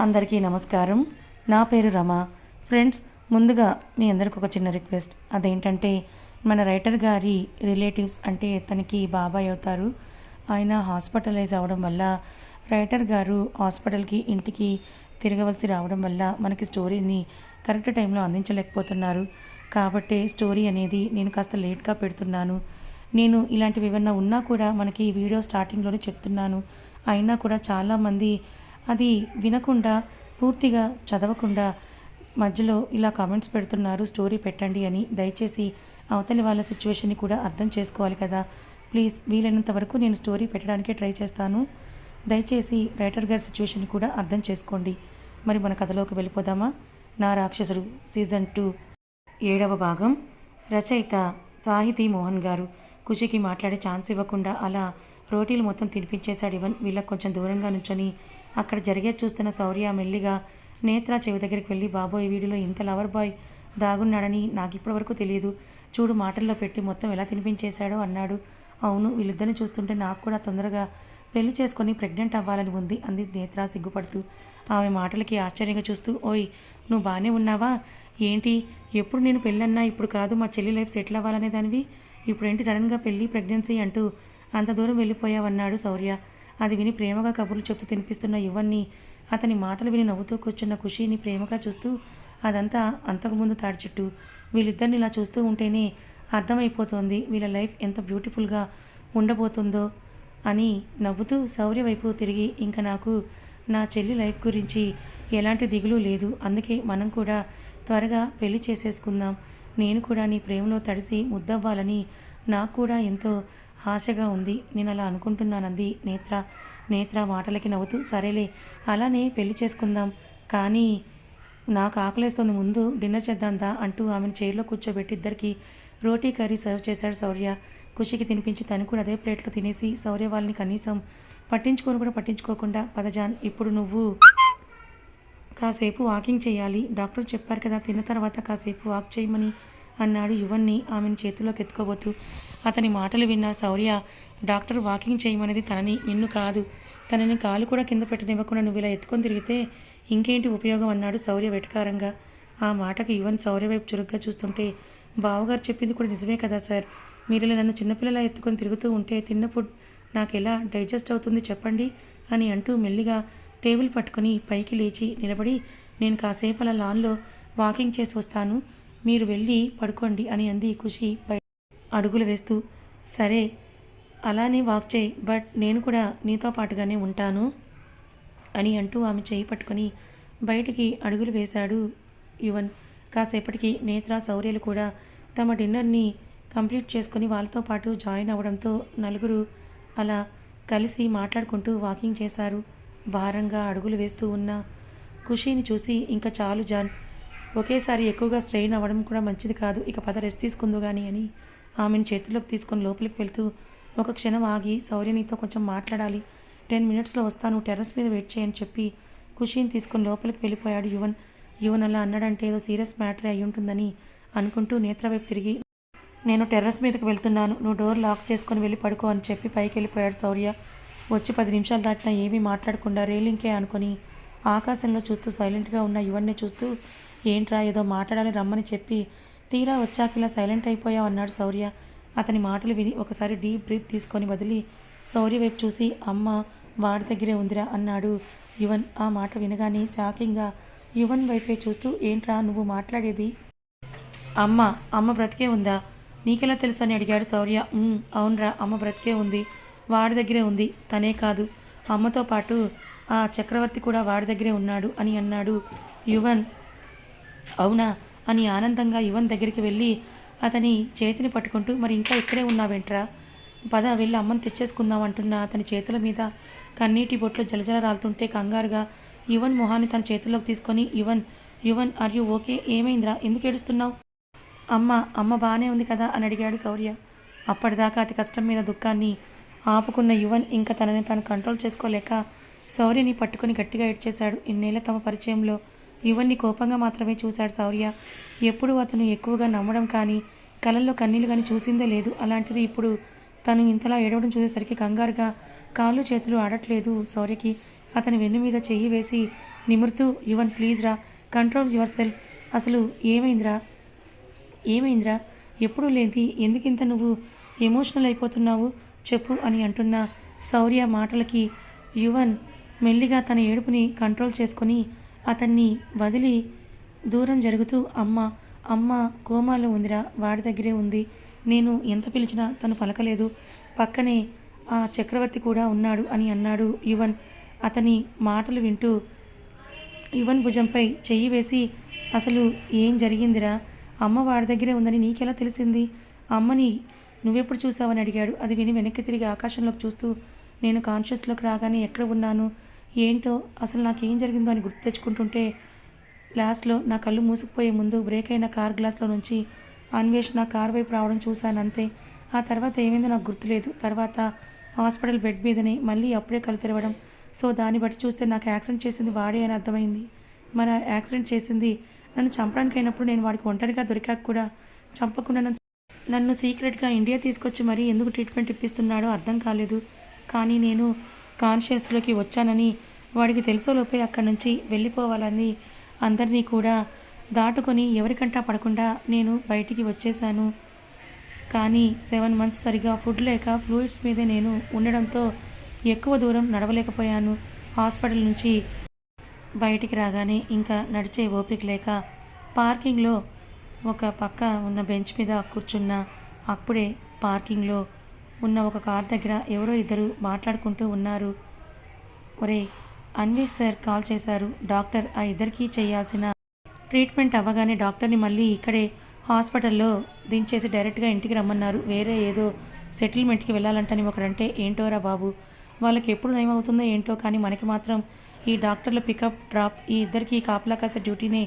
అందరికీ నమస్కారం. నా పేరు రమ. ఫ్రెండ్స్ ముందుగా మీ అందరికి ఒక చిన్న రిక్వెస్ట్. అదేంటంటే మన రైటర్ గారి రిలేటివ్స్ అంటే తనకి బాబాయ్ అవుతారు. ఆయన హాస్పిటలైజ్ అవ్వడం వల్ల రైటర్ గారు హాస్పిటల్కి ఇంటికి తిరగవలసి రావడం వల్ల మనకి స్టోరీని కరెక్ట్ టైంలో అందించలేకపోతున్నారు. కాబట్టి స్టోరీ అనేది నేను కాస్త లేట్గా పెడుతున్నాను. నేను ఇలాంటివి ఏమన్నా ఉన్నా కూడా మనకి వీడియో స్టార్టింగ్లోనే చెప్తున్నాను. అయినా కూడా చాలామంది అది వినకుండా పూర్తిగా చదవకుండా మధ్యలో ఇలా కామెంట్స్ పెడుతున్నారు స్టోరీ పెట్టండి అని దయచేసి అవతలి వాళ్ళ సిచ్యువేషన్ని కూడా అర్థం చేసుకోవాలి కదా. ప్లీజ్ వీలైనంత వరకు నేను స్టోరీ పెట్టడానికే ట్రై చేస్తాను. దయచేసి రైటర్ గారి సిచ్యువేషన్ కూడా అర్థం చేసుకోండి. మరి మన కథలోకి వెళ్ళిపోదామా? నా రాక్షసుడు సీజన్ టూ ఏడవ భాగం. రచయిత సాహితీ మోహన్ గారు ఖుషికి మాట్లాడే ఛాన్స్ ఇవ్వకుండా అలా రోటీలు మొత్తం తినిపించేశాడు ఇవన్. వీళ్ళకి కొంచెం దూరంగా నుంచొని అక్కడ జరిగే చూస్తున్న శౌర్య మెల్లిగా నేత్ర చెవి దగ్గరికి వెళ్ళి బాబోయ్ వీడిలో ఇంత లవర్ బాయ్ దాగున్నాడని నాకు ఇప్పటివరకు తెలియదు. చూడు మాటల్లో పెట్టి మొత్తం ఎలా తినిపించేశాడో అన్నాడు. అవును వీళ్ళిద్దరిని చూస్తుంటే నాకు కూడా తొందరగా పెళ్ళి చేసుకొని ప్రెగ్నెంట్ అవ్వాలని ఉంది అంది నేత్ర సిగ్గుపడుతూ. ఆమె మాటలకి ఆశ్చర్యంగా చూస్తూ ఓయ్ నువ్వు బాగానే ఉన్నావా? ఏంటి? ఎప్పుడు నేను పెళ్ళన్నా? ఇప్పుడు కాదు మా చెల్లి లైఫ్ సెటిల్ అవ్వాలనే దానివి? ఇప్పుడేంటి సడన్గా పెళ్ళి ప్రెగ్నెన్సీ అంటూ అంత దూరం వెళ్ళిపోయావన్నాడు శౌర్య. అది విని ప్రేమగా కబుర్లు చెప్తూ తినిపిస్తున్న యువన్ని అతని మాటలు విని నవ్వుతూ కూర్చున్న ఖుషిని ప్రేమగా చూస్తూ అదంతా అంతకుముందు తాడిచెట్టు వీళ్ళిద్దరిని ఇలా చూస్తూ ఉంటేనే అర్థమైపోతోంది వీళ్ళ లైఫ్ ఎంత బ్యూటిఫుల్గా ఉండబోతుందో అని నవ్వుతూ శౌర్య వైపు తిరిగి ఇంకా నాకు నా చెల్లి లైఫ్ గురించి ఎలాంటి దిగులు లేదు. అందుకే మనం కూడా త్వరగా పెళ్ళి చేసేసుకుందాం. నేను కూడా నీ ప్రేమలో తడిసి ముద్దవ్వాలని నాకు కూడా ఎంతో ఆశగా ఉంది. నేను అలా అనుకుంటున్నానంది. నేత్ర నేత్ర మాటలకి నవ్వుతూ సరేలే అలానే పెళ్ళి చేసుకుందాం. కానీ నాకు ఆకలేస్తుంది. ముందు డిన్నర్ చేద్దాందా అంటూ ఆమెను చైర్లో కూర్చోబెట్టి ఇద్దరికి రోటీ కర్రీ సర్వ్ చేశాడు శౌర్య. ఖుషికి తినిపించి తను కూడా అదే ప్లేట్లో తినేసి శౌర్య వాళ్ళని కనీసం పట్టించుకొని కూడా పట్టించుకోకుండా పదజాన్ ఇప్పుడు నువ్వు కాసేపు వాకింగ్ చేయాలి. డాక్టర్ చెప్పారు కదా తిన్న తర్వాత కాసేపు వాక్ చేయమని అన్నాడు యువన్ని ఆమెను చేతిలోకి ఎత్తుకోబోతూ. అతని మాటలు విన్న శౌర్య డాక్టర్ వాకింగ్ చేయమనేది తనని నిన్ను కాదు. తనని కాలు కూడా కింద పెట్టనివ్వకుండా నువ్వు ఇలా ఎత్తుకొని తిరిగితే ఇంకేంటి ఉపయోగం? అన్నాడు శౌర్య వెటకారంగా. ఆ మాటకు యువన్ శౌర్య వైపు చురుగ్గా చూస్తుంటే బావగారు చెప్పింది కూడా నిజమే కదా సార్. మీరు ఇలా నన్ను చిన్నపిల్లలా ఎత్తుకొని తిరుగుతూ ఉంటే తిన్న ఫుడ్ నాకు ఎలా డైజెస్ట్ అవుతుంది చెప్పండి అని అంటూ మెల్లిగా టేబుల్ పట్టుకొని పైకి లేచి నిలబడి నేను కాసేపు అలా లాన్లో వాకింగ్ చేసి వస్తాను. మీరు వెళ్ళి పడుకోండి అని అంది ఖుషి. అడుగులు వేస్తూ సరే అలానే వాక్ చేయి బట్ నేను కూడా నీతో పాటుగానే ఉంటాను అని అంటూ ఆమె చేయి పట్టుకొని బయటికి అడుగులు వేశాడు యువన్. కాసేపటికి నేత్ర శౌర్యలు కూడా తమ డిన్నర్ని కంప్లీట్ చేసుకొని వాళ్ళతో పాటు జాయిన్ అవ్వడంతో నలుగురు అలా కలిసి మాట్లాడుకుంటూ వాకింగ్ చేశారు. భారంగా అడుగులు వేస్తూ ఉన్న ఖుషీని చూసి ఇంకా చాలు జాన్ ఒకేసారి ఎక్కువగా స్ట్రెయిన్ అవ్వడం కూడా మంచిది కాదు. ఇక పద రెస్ట్ తీసుకుందు కానీ అని ఆమెను చేతిలోకి తీసుకొని లోపలికి వెళ్తూ ఒక క్షణం ఆగి సౌర్యనితో కొంచెం మాట్లాడాలి. టెన్ మినిట్స్లో వస్తాను. టెర్రస్ మీద వెయిట్ చేయని చెప్పి ఖుషీని తీసుకొని లోపలికి వెళ్ళిపోయాడు యువన్. యువన్ అలా అన్నాడంటే ఏదో సీరియస్ మ్యాటర్ అయి ఉంటుందని అనుకుంటూ నేత్ర వైపు తిరిగి నేను టెర్రస్ మీదకి వెళ్తున్నాను. నువ్వు డోర్ లాక్ చేసుకొని వెళ్ళి పడుకో అని చెప్పి పైకి వెళ్ళిపోయాడు శౌర్య. వచ్చి పది నిమిషాలు దాటినా ఏమీ మాట్లాడకుండా రేలింకే అనుకొని ఆకాశంలో చూస్తూ సైలెంట్గా ఉన్న యువన్నే చూస్తూ ఏంట్రా ఏదో మాట్లాడాలి రమ్మని చెప్పి తీరా వచ్చాక ఇలా సైలెంట్ అయిపోయావు అన్నాడు శౌర్య. అతని మాటలు విని ఒకసారి డీప్ బ్రీత్ తీసుకొని వదిలి శౌర్య వైపు చూసి అమ్మ వాడి దగ్గరే ఉందిరా అన్నాడు యువన్. ఆ మాట వినగానే షాకింగ్గా యువన్ వైపే చూస్తూ ఏంట్రా నువ్వు మాట్లాడేది? అమ్మ అమ్మ బ్రతికే ఉందా? నీకెలా తెలుసు అని అడిగాడు శౌర్య. అవునరా అమ్మ బ్రతికే ఉంది. వాడి దగ్గరే ఉంది. తనే కాదు. అమ్మతో పాటు ఆ చక్రవర్తి కూడా వాడి దగ్గరే ఉన్నాడు అని అన్నాడు యువన్. అవునా అని ఆనందంగా యువన్ దగ్గరికి వెళ్ళి అతని చేతిని పట్టుకుంటూ మరి ఇంకా ఇక్కడే ఉన్నావేంట్రా? పద వెళ్ళి అమ్మని తెచ్చేసుకుందాం అంటున్న అతని చేతుల మీద కన్నీటి బొట్లు జలజల రాలుతుంటే కంగారుగా యువన్ మొహాన్ని తన చేతుల్లోకి తీసుకొని Yuvan Yuvan are you okay? ఏమైందిరా? ఎందుకు ఏడుస్తున్నావు? అమ్మ అమ్మ బాగానే ఉంది కదా అని అడిగాడు శౌర్య. అప్పటిదాకా అతి కష్టం మీద దుఃఖాన్ని ఆపుకున్న యువన్ ఇంకా తనని తాను కంట్రోల్ చేసుకోలేక శౌర్యని పట్టుకొని గట్టిగా ఏడ్చేశాడు. ఇన్నేళ్ళ తమ పరిచయంలో యువన్ని కోపంగా మాత్రమే చూశాడు శౌర్య. ఎప్పుడు అతను ఎక్కువగా నమ్మడం కానీ కళ్ళల్లో కన్నీళ్ళు కానీ చూసిందే లేదు. అలాంటిది ఇప్పుడు తను ఇంతలా ఏడవడం చూసేసరికి కంగారుగా కాళ్ళు చేతులు ఆడట్లేదు శౌర్యకి. అతని వెన్ను మీద చెయ్యి వేసి నిమురుతూ యువన్ ప్లీజ్ రా కంట్రోల్ యువర్ సెల్ఫ్. అసలు ఏమైందిరా? ఏమైందిరా? ఎప్పుడు లేది ఎందుకింత నువ్వు ఎమోషనల్ అయిపోతున్నావు? చెప్పు అని అంటున్న శౌర్య మాటలకి యువన్ మెల్లిగా తన ఏడుపుని కంట్రోల్ చేసుకొని అతన్ని వదిలి దూరం జరుగుతూ అమ్మ అమ్మ కోమాలో ఉందిరా వాడి దగ్గరే ఉంది. నేను ఎంత పిలిచినా తను పలకలేదు. పక్కనే ఆ చక్రవర్తి కూడా ఉన్నాడు అని అన్నాడు యువన్. అతని మాటలు వింటూ యువన్ భుజంపై చెయ్యి వేసి అసలు ఏం జరిగిందిరా? అమ్మ వాడి దగ్గరే ఉందని నీకెలా తెలిసింది? అమ్మని నువ్వెప్పుడు చూసావని అడిగాడు. అది విని వెనక్కి తిరిగి ఆకాశంలోకి చూస్తూ నేను కాన్షియస్లోకి రాగానే ఎక్కడ ఉన్నాను? ఏంటో? అసలు నాకేం జరిగిందో అని గుర్తు తెచ్చుకుంటుంటే లాస్ట్లో నా కళ్ళు మూసుకుపోయే ముందు బ్రేక్ అయిన కార్ గ్లాస్లో నుంచి అన్వేష్ నా కార్ వైపు రావడం చూశాను అంతే ఆ తర్వాత ఏమైందో నాకు గుర్తులేదు. తర్వాత హాస్పిటల్ బెడ్ మీదనే మళ్ళీ అప్పుడే కళ్ళు తెరవడం. సో దాన్ని బట్టి చూస్తే నాకు యాక్సిడెంట్ చేసింది వాడే అని అర్థమైంది. మన యాక్సిడెంట్ చేసింది నన్ను చంపడానికి అయినప్పుడు నేను వాడికి ఒంటరిగా దొరికాక కూడా చంపకుండా నన్ను నన్ను సీక్రెట్గా ఇండియా తీసుకొచ్చి మరీ ఎందుకు ట్రీట్మెంట్ ఇప్పిస్తున్నాడో అర్థం కాలేదు. కానీ నేను కాన్షియస్లోకి వచ్చానని వాడికి తెలుసోలోపే అక్కడి నుంచి వెళ్ళిపోవాలని అందరినీ కూడా దాటుకొని ఎవరికంటా పడకుండా నేను బయటికి వచ్చేసాను కానీ సెవెన్ మంత్స్ సరిగా ఫుడ్ లేక ఫ్లూయిడ్స్ మీదే నేను ఉండడంతో ఎక్కువ దూరం నడవలేకపోయాను. హాస్పిటల్ నుంచి బయటికి రాగానే ఇంకా నడిచే ఓపిక లేక పార్కింగ్లో ఒక పక్క ఉన్న బెంచ్ మీద కూర్చున్న అప్పుడే పార్కింగ్లో ఉన్న ఒక కార్ దగ్గర ఎవరో ఇద్దరు మాట్లాడుకుంటూ ఉన్నారు. ఒరే అన్వి సార్ కాల్ చేశారు. డాక్టర్ ఆ ఇద్దరికీ చేయాల్సిన ట్రీట్మెంట్ అవ్వగానే డాక్టర్ని మళ్ళీ ఇక్కడే హాస్పిటల్లో దించేసి డైరెక్ట్గా ఇంటికి రమ్మన్నారు. వేరే ఏదో సెటిల్మెంట్కి వెళ్ళాలంటని ఒకడంటే ఏంటోరా బాబు వాళ్ళకి ఎప్పుడు నయమవుతుందో ఏంటో కానీ మనకి మాత్రం ఈ డాక్టర్ల పికప్ డ్రాప్ ఈ ఇద్దరికి కాపలా కాసే డ్యూటీనే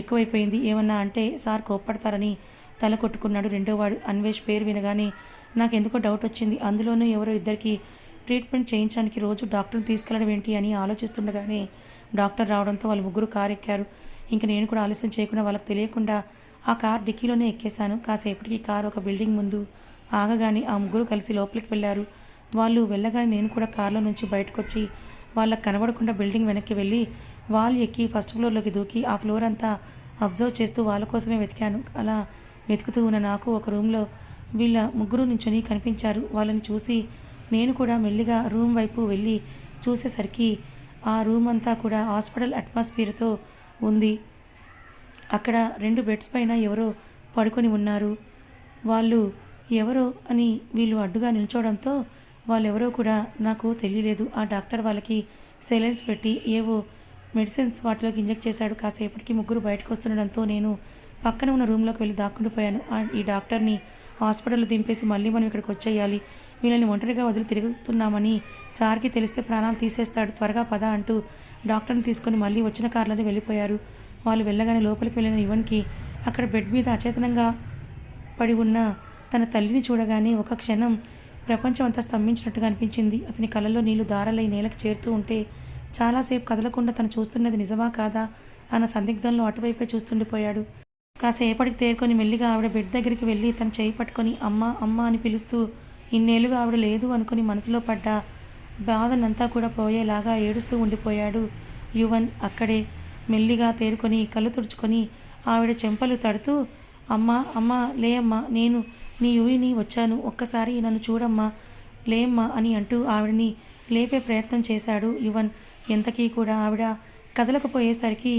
ఎక్కువైపోయింది. ఏమన్నా అంటే సార్ కోప్పడతారని తల కొట్టుకున్నాడు రెండోవాడు. అన్వేష్ పేరు వినగానే నాకెందుకో డౌట్ వచ్చింది. అందులోనూ ఎవరో ఇద్దరికి ట్రీట్మెంట్ చేయించడానికి రోజు డాక్టర్ని తీసుకెళ్ళడం ఏంటి అని ఆలోచిస్తుండగానే డాక్టర్ రావడంతో వాళ్ళు ముగ్గురు కారు ఎక్కారు ఇంకా నేను కూడా ఆలస్యం చేయకుండా వాళ్ళకి తెలియకుండా ఆ కార్ డిక్కీలోనే ఎక్కేశాను. కాసేపటికి కారు ఒక బిల్డింగ్ ముందు ఆగగానే ఆ ముగ్గురు కలిసి లోపలికి వెళ్ళారు. వాళ్ళు వెళ్ళగానే నేను కూడా కారులో నుంచి బయటకు వచ్చి వాళ్ళకి కనబడకుండా బిల్డింగ్ వెనక్కి వెళ్ళి వాళ్ళు ఎక్కి ఫస్ట్ ఫ్లోర్లోకి దూకి ఆ ఫ్లోర్ అంతా అబ్జర్వ్ చేస్తూ వాళ్ళ కోసమే వెతికాను. అలా వెతుకుతూ ఉన్న నాకు ఒక రూమ్లో వీళ్ళ ముగ్గురు నుంచొని కనిపించారు. వాళ్ళని చూసి నేను కూడా మెల్లిగా రూమ్ వైపు వెళ్ళి చూసేసరికి ఆ రూమ్ అంతా కూడా హాస్పిటల్ అట్మాస్ఫియర్తో ఉంది. అక్కడ రెండు బెడ్స్ పైన ఎవరో పడుకొని ఉన్నారు. వాళ్ళు ఎవరో అని వీళ్ళు అడ్డుగా నిల్చోవడంతో వాళ్ళెవరో కూడా నాకు తెలియలేదు. ఆ డాక్టర్ వాళ్ళకి సెలైన్స్ పెట్టి ఏవో మెడిసిన్స్ వాటిలోకి ఇంజెక్ట్ చేశాడు. కాసేపటికి ముగ్గురు బయటకు వస్తుండడంతో నేను పక్కన ఉన్న రూమ్లోకి వెళ్ళి దాక్కుండిపోయాను ఈ డాక్టర్ని హాస్పిటల్లో దింపేసి మళ్ళీ మనం ఇక్కడికి వచ్చేయాలి. వీళ్ళని ఒంటరిగా వదిలి తిరుగుతున్నామని సార్కి తెలిస్తే ప్రాణాలు తీసేస్తాడు. త్వరగా పద అంటూ డాక్టర్ని తీసుకొని మళ్ళీ వచ్చిన కార్లోనే వెళ్ళిపోయారు. వాళ్ళు వెళ్ళగానే లోపలికి వెళ్ళిన యువన్కి అక్కడ బెడ్ మీద అచేతనంగా పడి ఉన్న తన తల్లిని చూడగానే ఒక క్షణం ప్రపంచం అంతా స్తంభించినట్టుగా అనిపించింది. అతని కళ్ళలో నీళ్ళు దారలై నేలకు చేరుతూ ఉంటే చాలాసేపు కదలకుండా తను చూస్తున్నది నిజమా కాదా అన్న సందిగ్ధంలో అటువైపే చూస్తుండిపోయాడు. కాసేపటికి తేరుకొని మెల్లిగా ఆవిడ బెడ్ దగ్గరికి వెళ్ళి తన చేయి పట్టుకొని అమ్మ అమ్మ అని పిలుస్తూ ఇన్నేళ్ళుగా ఆవిడ లేదు అనుకుని మనసులో పడ్డ బాధనంతా కూడా పోయేలాగా ఏడుస్తూ ఉండిపోయాడు యువన్ అక్కడే. మెల్లిగా తేరుకొని కళ్ళు తుడుచుకొని ఆవిడ చెంపలు తడుతూ అమ్మా అమ్మా లే అమ్మా నేను నీ యువిని వచ్చాను ఒక్కసారి నన్ను చూడమ్మా లేమ్మా అని అంటూ ఆవిడని లేపే ప్రయత్నం చేశాడు యువన్. ఎంతకీ కూడా ఆవిడ కదలకపోయేసరికి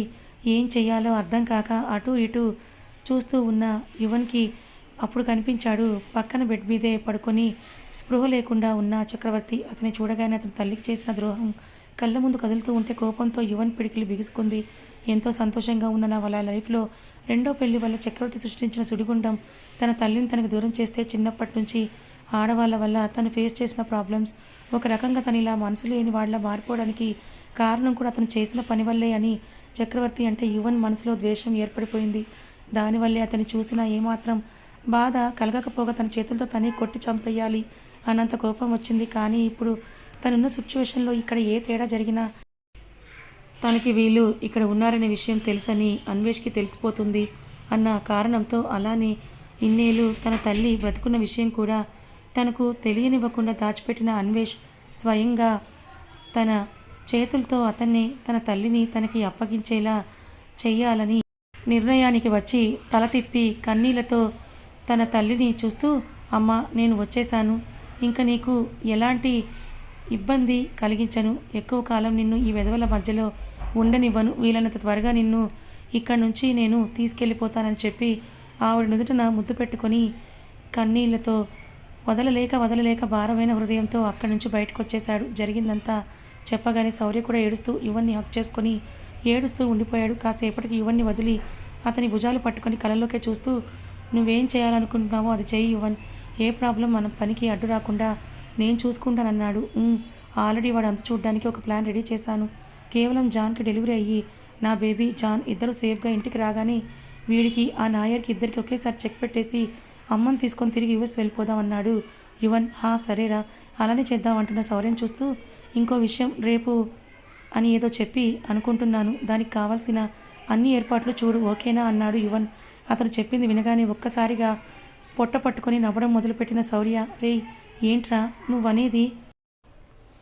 ఏం చేయాలో అర్థం కాక అటు ఇటు చూస్తూ ఉన్న యువన్కి అప్పుడు కనిపించాడు. పక్కన బెడ్ మీదే పడుకొని స్పృహ లేకుండా ఉన్న చక్రవర్తి. అతని చూడగానే అతని తల్లికి చేసిన ద్రోహం కళ్ళ ముందు కదులుతూ ఉంటే కోపంతో యువన్ పిడికిలి బిగుసుకుంది. ఎంతో సంతోషంగా ఉన్న నా వాళ్ళ లైఫ్లో రెండో పెళ్ళి వల్ల చక్రవర్తి సృష్టించిన సుడిగుండం తన తల్లిని తనకు దూరం చేస్తే చిన్నప్పటి నుంచి ఆడవాళ్ళ వల్ల తను ఫేస్ చేసిన ప్రాబ్లమ్స్ ఒక రకంగా తను ఇలా మనసు లేని వాళ్ళ మారిపోవడానికి కారణం కూడా అతను చేసిన పని వల్లే అని చక్రవర్తి అంటే యువన్ మనసులో ద్వేషం ఏర్పడిపోయింది. దానివల్లే అతన్ని చూసినా ఏమాత్రం బాధ కలగకపోగా తన చేతులతో తనే కొట్టి చంపేయాలి అన్నంత కోపం వచ్చింది. కానీ ఇప్పుడు తనున్న సిచ్యువేషన్లో ఇక్కడ ఏ తేడా జరిగినా తనకి వీళ్ళు ఇక్కడ ఉన్నారనే విషయం తెలుసని అన్వేష్కి తెలిసిపోతుంది అన్న కారణంతో అలానే ఇన్నేళ్ళు తన తల్లి బ్రతుకున్న విషయం కూడా తనకు తెలియనివ్వకుండా దాచిపెట్టిన అన్వేష్ స్వయంగా తన చేతులతో అతన్ని తన తల్లిని తనకి అప్పగించేలా చేయాలని నిర్ణయానికి వచ్చి తల తిప్పి కన్నీళ్ళతో తన తల్లిని చూస్తూ అమ్మ నేను వచ్చేశాను. ఇంకా నీకు ఎలాంటి ఇబ్బంది కలిగించను. ఎక్కువ కాలం నిన్ను ఈ వెధవల మధ్యలో ఉండనివ్వను. వీలైనంత త్వరగా నిన్ను ఇక్కడి నుంచి నేను తీసుకెళ్ళిపోతానని చెప్పి ఆవిడ నుదుటన ముద్దు పెట్టుకొని కన్నీళ్ళతో వదలలేక వదలలేక భారమైన హృదయంతో అక్కడి నుంచి బయటకు వచ్చేశాడు జరిగిందంతా చెప్పగానే శౌర్య కూడా ఏడుస్తూ యువన్ని హక్ చేసుకొని ఏడుస్తూ ఉండిపోయాడు. కాసేపటికి యువన్ని వదిలి అతని భుజాలు పట్టుకొని కళ్ళలోకే చూస్తూ నువ్వేం చేయాలనుకుంటున్నావో అది చేయి యువన్. ఏ ప్రాబ్లం మన పనికి అడ్డు రాకుండా నేను చూసుకుంటానన్నాడు. ఆల్రెడీ వాడు అంత చూడడానికి ఒక ప్లాన్ రెడీ చేశాను. కేవలం జాన్కి డెలివరీ అయ్యి నా బేబీ జాన్ ఇద్దరు సేఫ్గా ఇంటికి రాగానే వీడికి ఆ నాయర్కి ఇద్దరికి ఒకేసారి చెక్ పెట్టేసి అమ్మని తీసుకొని తిరిగి యుఎస్ వెళ్ళిపోదాం అన్నాడు యువన్. హా సరేరా. అలానే చేద్దాం అంటున్న సౌర్యం చూస్తూ ఇంకో విషయం రేపు అని ఏదో చెప్పి అనుకుంటున్నాను. దానికి కావాల్సిన అన్ని ఏర్పాట్లు చూడు ఓకేనా? అన్నాడు యువన్. అతను చెప్పింది వినగానే ఒక్కసారిగా పొట్ట పట్టుకొని నవ్వడం మొదలుపెట్టిన శౌర్య రే ఏంట్రా? నువ్వనేది?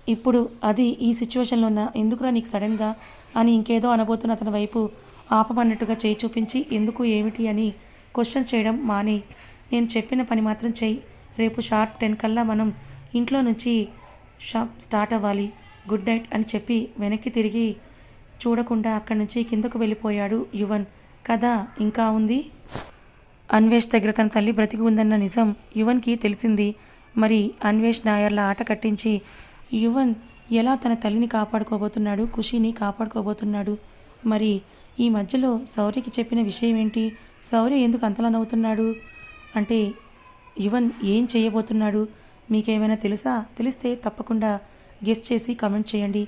ఇప్పుడు అది ఈ సిచ్యువేషన్లో ఉన్న ఎందుకురా నీకు సడన్గా? అని ఇంకేదో అనబోతున్న అతని వైపు ఆపమన్నట్టుగా చేయి చూపించి ఎందుకు? ఏమిటి? అని క్వశ్చన్ చేయడం మానే. నేను చెప్పిన పని మాత్రం చెయ్యి. రేపు షార్ప్ టెన్ కల్లా మనం ఇంట్లో నుంచి షాప్ స్టార్ట్ అవ్వాలి. గుడ్ నైట్ అని చెప్పి వెనక్కి తిరిగి చూడకుండా అక్కడి నుంచి కిందకు వెళ్ళిపోయాడు యువన్. కథ ఇంకా ఉంది? అన్వేష్ దగ్గర తన తల్లి బ్రతికి ఉందన్న నిజం యువన్కి తెలిసింది. మరి అన్వేష్ నాయర్ల ఆట కట్టించి యువన్ ఎలా తన తల్లిని కాపాడుకోబోతున్నాడు ఖుషిని కాపాడుకోబోతున్నాడు? మరి ఈ మధ్యలో శౌర్యకి చెప్పిన విషయం ఏంటి శౌర్య ఎందుకు అంతలా నవ్వుతున్నాడు? అంటే యువన్ ఏం చేయబోతున్నాడు? మీకేమైనా తెలుసా? తెలిస్తే తప్పకుండా గెస్ట్ చేసి కమెంట్ చేయండి.